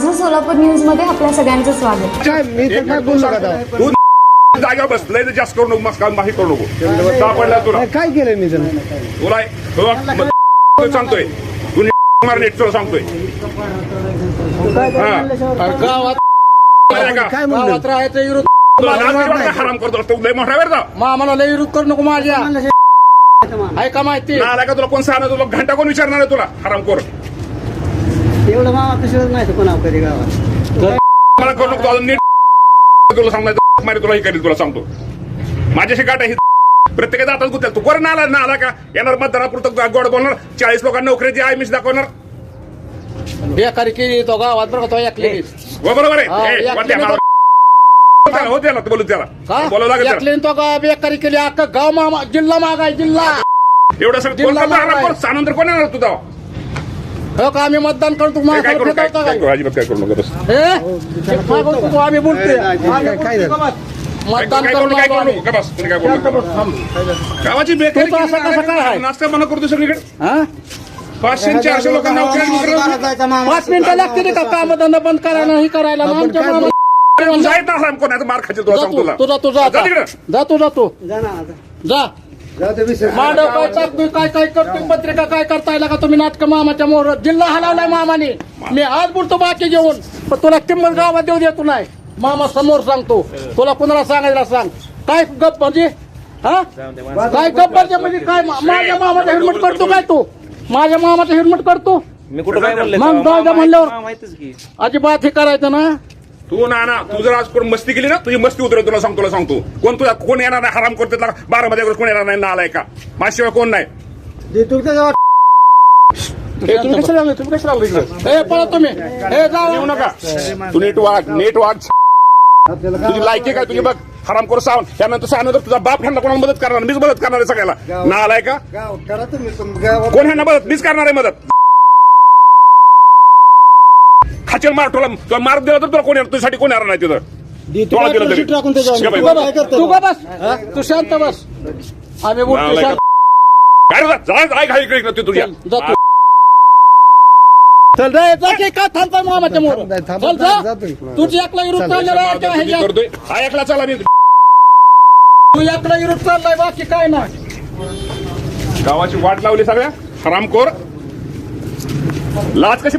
माझं सोलापूर न्यूजमध्ये आपल्या सगळ्यांचं स्वागत. काय मी तर काय बोललो का तेव्हा? तू जागा बस लय तर जास्त करू नको मस्त काम करू नको. सापडला तुला? नाही, काय केलं मी तर तुला तुला म- सांगतोय. तू मार नीट तुला सांगतोय. हा. गावात मारे का? काय म्हणलं? गावात राहायचं विरोध तुला लाज नाही. वाटत का? हराम करतो? तू लय मोठा वेळ जा मामाला लय विरोध करू नको माझ्या. आहे का माहिती? आला का तुला कोण सांगणार? तुला घंटा कोण विचारणार आहे तुला? हराम कर. एवढं मामा नाही कोणा कधी गावात. मला करू नको अजून नीट तुला सांगणार मारे तुला हे करील तुला सांगतो. माझ्याशी गाठ आहे प्रत्येकाचा आता गुत्या तू कोण आला ना आला का? येणार मतदारापुरतं गोड बोलणार. चाळीस लोकांना नोकरीची आहे मिस दाखवणार. बेकारी केली तो गावात बरं का तो ऐकली हो बरोबर आहे. हा. त्याला. हो त्याला बोलू त्याला. बोलावं लागेल तो गा बेकारी केली. अख्खं गाव मामा जिल्हा मागाय जिल्हा. एवढं सगळं. सानंतर कोण येणार तुझा हो का? आम्ही मतदान करतो काय करू? काय काय काय? करू? अजिबात काय करू नको. हे? आम्ही काय मतदान करू? काय. नको बस? तुम्ही काय करू. गावाची बेकारी? नाश्ता बंद करतो सगळीकडे? हा? पाचशे चारशे लोकांना नोकरी नोकरी- पाच मिनिटं लागते का? बंद करायला? ही करायला मार खायचे तुला. तुझा तुझा जा तिकडं. जा. मांडव काय टाकतोय काय काय करतोय पत्रिका काय करताय का तुम्ही नाटक मामाच्या मोहर जिल्हा हलवलाय मामाने. मी आज बोलतो बाकी घेऊन. पण तुला किंमत गावात देऊ देतो नाही. मामा समोर सांगतो. तुला कुणाला सांगायला सांग. काय गप म्हणजे? हा? काय गप म्हणजे म्हणजे काय? माझ्या मामाचा हेल्मेट करतो काय तू? माझ्या मामाचा हेल्मेट करतो? मी कुठं काय म्हणलं? मग जाऊ द्या म्हणल्यावर माहितच की. अजिबात हे करायचं ना? तू ना ना तू जर आज कोण मस्ती केली ना तुझी मस्ती उतरेल तुला सांगतो तुला सांगतो. कोण तुला कोण येणार नाही हराम करते बारा मध्ये कोण येणार नाही ना आलाय का माझ्याशिवाय कोण नाही. तुम्ही कशाला आले? तुम्ही कशाला आले इकडे? पळा तुम्ही. हे जाऊ येऊ नका. तू नीट वाग नीट वाग तुझी लायकी काय? तुझी बघ. हराम करू सांग त्यानंतर सांगणार तुझा बाप ह्यांना कोणाला मदत करणार मीच मदत करणार आहे सगळ्याला. ना आलाय का गाव करा तुम्ही तुम गावात कोण ह्यांना मदत? मीच करणार आहे मदत. खाचेल मार तुला तुला मार दिला तर तुला कोण तुझ्यासाठी कोण येणार नाही तिथं तुला दिलं तरी. टाकून त्याच्यावर. शिका बाई. तू का बस? तू का बस तू शांत बस आम्ही बोलतो आलाय का? शांत काय रे जा, घाई इकडे इकडे तुझ्या जा तू. चल रे जा की का थांबताय मामाच्या मोर नाही, थांब, चल थांब, जा जातोय. तुझी एकला विरुद्ध चाललेला आहे का मी ह्याच्यात? करतोय हा एकला चला मी तू एकला विरुद्ध चाललाय बाकी काय नाही गावाची वाट लावली सगळ्या हरामखोर लाच कशी